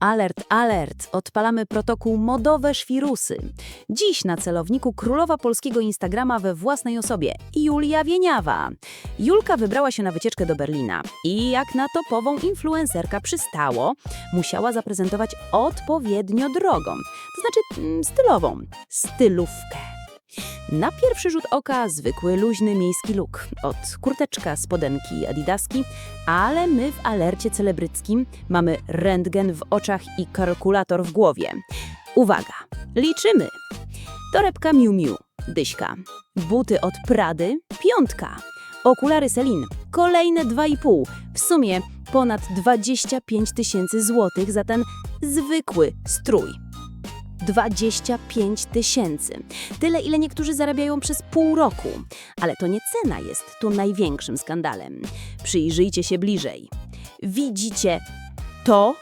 Alert, alert! Odpalamy protokół Modowe Szwirusy. Dziś na celowniku królowa polskiego Instagrama we własnej osobie, Julia Wieniawa. Julka wybrała się na wycieczkę do Berlina i jak na topową influencerka przystało, musiała zaprezentować odpowiednio drogą, to znaczy mm, stylową, stylówkę. Na pierwszy rzut oka zwykły, luźny miejski look. Od kurteczka, spodenki, adidaski, ale my w alercie celebryckim mamy rentgen w oczach i kalkulator w głowie. Uwaga, liczymy. Torebka Miu Miu, dyśka. Buty od Prady, piątka. Okulary Celine, kolejne 2,5. W sumie ponad 25 tysięcy złotych za ten zwykły strój. 25 tysięcy. Tyle, ile niektórzy zarabiają przez pół roku. Ale to nie cena jest tu największym skandalem. Przyjrzyjcie się bliżej. Widzicie to?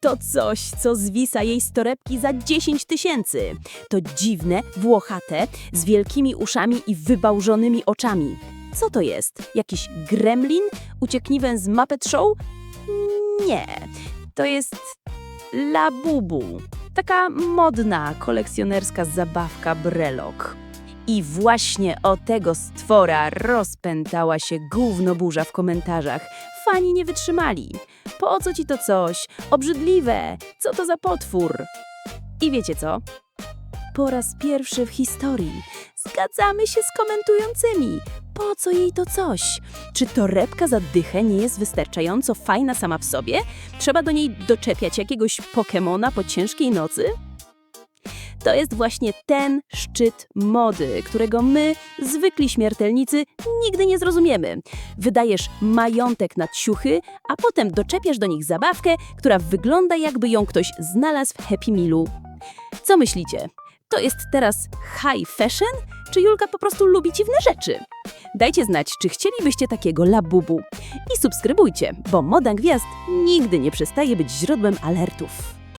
To coś, co zwisa jej z torebki za 10 tysięcy. To dziwne, włochate, z wielkimi uszami i wybałżonymi oczami. Co to jest? Jakiś gremlin? Uciekniwę z Muppet Show? Nie. To jest Labubu. Taka modna, kolekcjonerska zabawka brelok. I właśnie o tego stwora rozpętała się gównoburza w komentarzach. Fani nie wytrzymali. Po co ci to coś? Obrzydliwe! Co to za potwór? I wiecie co? Po raz pierwszy w historii zgadzamy się z komentującymi. Po co jej to coś? Czy torebka za dychę nie jest wystarczająco fajna sama w sobie? Trzeba do niej doczepiać jakiegoś Pokemona po ciężkiej nocy? To jest właśnie ten szczyt mody, którego my, zwykli śmiertelnicy, nigdy nie zrozumiemy. Wydajesz majątek na ciuchy, a potem doczepiasz do nich zabawkę, która wygląda jakby ją ktoś znalazł w Happy Mealu. Co myślicie? To jest teraz high fashion, czy Julka po prostu lubi dziwne rzeczy? Dajcie znać, czy chcielibyście takiego labubu. I subskrybujcie, bo Moda Gwiazd nigdy nie przestaje być źródłem alertów.